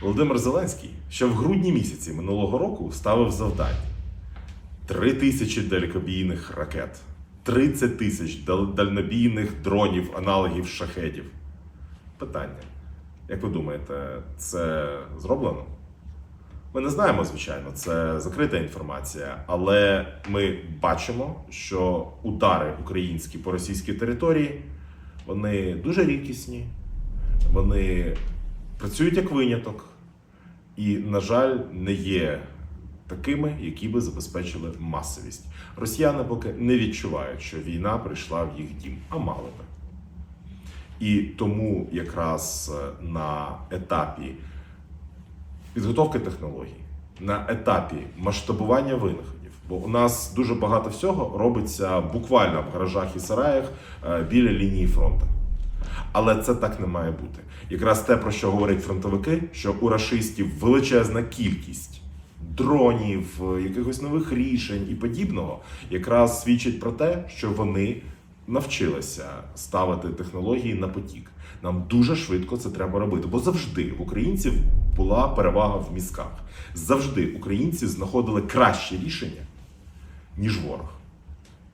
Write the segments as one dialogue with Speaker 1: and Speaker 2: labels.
Speaker 1: Володимир Зеленський ще в грудні місяці минулого року ставив завдання: 3 тисячі далекобійних ракет, 30 тисяч дальнобійних дронів, аналогів шахедів. Питання: як ви думаєте, це зроблено? Ми не знаємо, звичайно, це закрита інформація, але ми бачимо, що удари українські по російській території вони дуже рідкісні, вони працюють як виняток, і, на жаль, не є такими, які би забезпечили масовість. Росіяни поки не відчувають, що війна прийшла в їх дім, а мали би. І тому якраз е, на етапі підготовки технологій, на етапі масштабування винаходів, бо у нас дуже багато всього робиться буквально в гаражах і сараях е, біля лінії фронту. Але це так не має бути. Якраз те, про що говорять фронтовики, що у рашистів величезна кількість дронів, якихось нових рішень і подібного, якраз свідчить про те, що вони навчилися ставити технології на потік. Нам дуже швидко це треба робити, бо завжди в українців була перевага в мізках. Завжди українці знаходили кращі рішення, ніж ворог.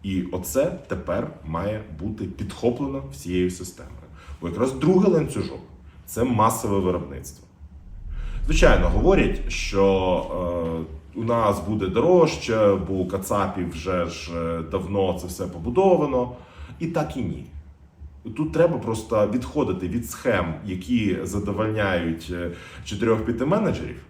Speaker 1: І оце тепер має бути підхоплено всією системою. Бо якраз другий ланцюжок це масове виробництво. Звичайно, говорять, що е, у нас буде дорожче, бо у Кацапів вже ж е, давно це все побудовано. І так і ні. Тут треба просто відходити від схем, які задовольняють 4-5 менеджерів,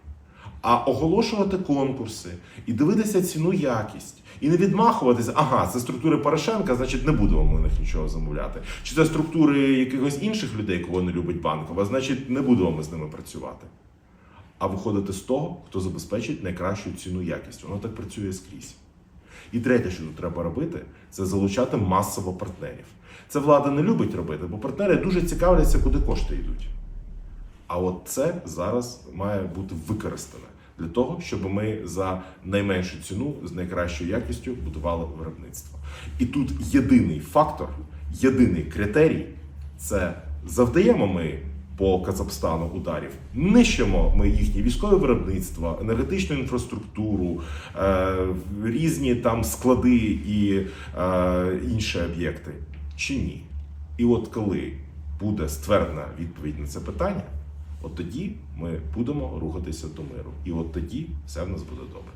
Speaker 1: а оголошувати конкурси і дивитися ціну якість. І не відмахуватися, ага, це структури Порошенка, значить не будемо ми у них нічого замовляти. Чи це структури якихось інших людей, кого не любить банкова, значить не будемо ми з ними працювати. А виходити з того, хто забезпечить найкращу ціну якість. Воно так працює скрізь. І третє, що тут треба робити, це залучати масово партнерів. Це влада не любить робити, бо партнери дуже цікавляться, куди кошти йдуть. А от це зараз має бути використане для того, щоб ми за найменшу ціну з найкращою якістю будували виробництво. І тут єдиний фактор, єдиний критерій це завдаємо ми по Казахстану ударів, нищимо ми їхнє військове виробництво, енергетичну інфраструктуру, е, різні там склади і е, інші об'єкти, чи ні? І от коли буде ствердна відповідь на це питання, от тоді ми будемо рухатися до миру. І от тоді все в нас буде добре.